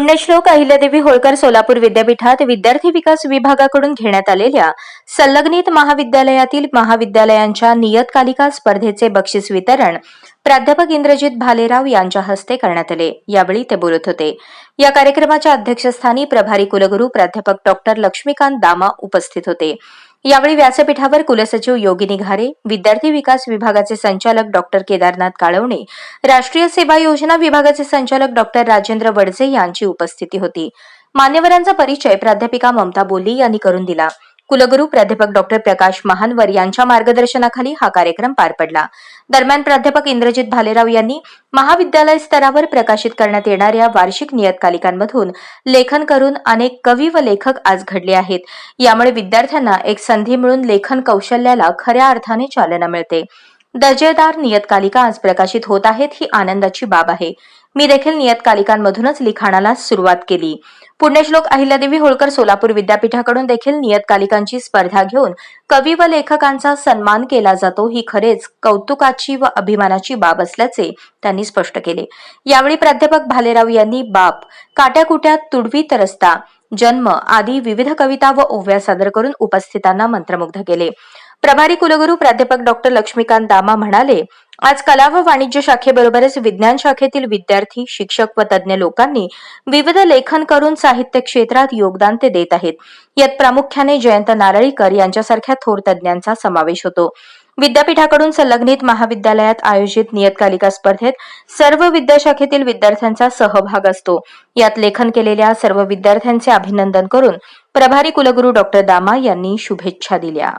पुण्यश्लोक अहिल्यादेवी होळकर सोलापूर विद्यापीठात विद्यार्थी विकास विभागाकडून घेण्यात आलेल्या संलग्नित महाविद्यालयातील महाविद्यालयांच्या नियतकालिका स्पर्धेचे बक्षीस वितरण प्राध्यापक इंद्रजित भालेराव यांच्या हस्ते करण्यात आले. यावेळी ते बोलत होते. या कार्यक्रमाच्या अध्यक्षस्थानी प्रभारी कुलगुरू प्राध्यापक डॉक्टर लक्ष्मीकांत दामा उपस्थित होते. यावेळी व्यासपीठावर कुलसचिव योगिनी घारे विद्यार्थी विकास विभागाचे संचालक डॉक्टर केदारनाथ काळवणे राष्ट्रीय सेवा योजना विभागाचे संचालक डॉक्टर राजेंद्र वडजे यांची उपस्थिती होती. मान्यवरांचा परिचय प्राध्यापिका ममता बोली यांनी करून दिला. कुलगुरू प्राध्यापक डॉक्टर प्रकाश महानवर यांच्या मार्गदर्शनाखाली हा कार्यक्रम पार पडला. दरम्यान प्राध्यापक इंद्रजित भालेराव यांनी महाविद्यालय स्तरावर प्रकाशित करण्यात येणाऱ्या वार्षिक नियतकालिकांमधून लेखन करून अनेक कवी व लेखक आज घडले आहेत. यामुळे विद्यार्थ्यांना एक संधी मिळून लेखन कौशल्याला खऱ्या अर्थाने चालना मिळते. दर्जेदार नियतकालिका आज प्रकाशित होत आहेत ही आनंदाची बाब आहे. मी देखील नियतकालिकांमधूनच लिखाणाला सुरुवात केली. पुण्यश्लोक अहिल्यादेवी होळकर सोलापूर विद्यापीठाकडून देखील नियतकालिकांची स्पर्धा घेऊन कवी व लेखकांचा सन्मान केला जातो. ही खरेच कौतुकाची व अभिमानाची बाब असल्याचे त्यांनी स्पष्ट केले. यावेळी प्राध्यापक भालेराव यांनी बाप काट्याकुट्यात तुडवीत रस्ता जन्म आदी विविध कविता व ओव्या सादर करून उपस्थितांना मंत्रमुग्ध केले. प्रभारी कुलगुरू प्राध्यापक डॉक्टर लक्ष्मीकांत दामा म्हणाले आज कला व वाणिज्य शाखेबरोबरच विज्ञान शाखेतील विद्यार्थी शिक्षक व तज्ज्ञ लोकांनी विविध लेखन करून साहित्य क्षेत्रात योगदान ते देत आहेत. यात प्रामुख्याने जयंत नारळीकर यांच्यासारख्या थोर तज्ज्ञांचा समावेश होतो. विद्यापीठाकडून संलग्नित महाविद्यालयात आयोजित नियतकालिका स्पर्धेत सर्व विद्याशाखेतील विद्यार्थ्यांचा सहभाग असतो. यात लेखन केलेल्या सर्व विद्यार्थ्यांचे अभिनंदन करून प्रभारी कुलगुरू डॉक्टर दामा यांनी शुभेच्छा दिल्या.